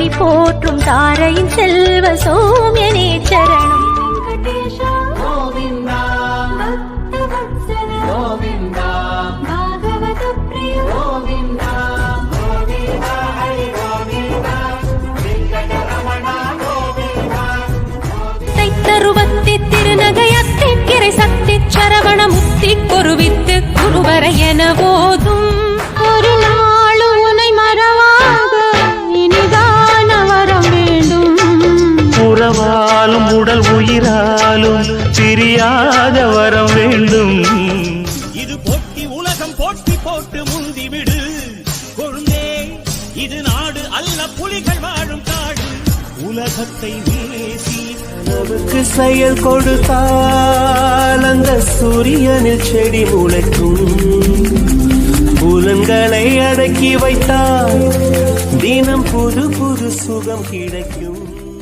ஒளி போற்றும் தாரையின் செல்வ சோமியனே சரணம். தைத்தருவத்தி திருநகையத்தி கிரை சக்தி சரவண முத்தி குருவித்து உறவாலும் உடல் உயிராலும் பிரியாத வரம் வேண்டும். இது போட்டி உலகம் போட்டி போட்டு முந்திவிடு கொழுந்தே இது நாடு அல்ல புலிகள் வாழும் காடு. உலகத்தை நேசி நமக்கு செயல் கொடுத்தால் அந்த சூரியனில் செடி முளைக்கும். புலன்களை அடக்கி வைத்தால் தினம் புது புது சுகம் கிடைக்கும்.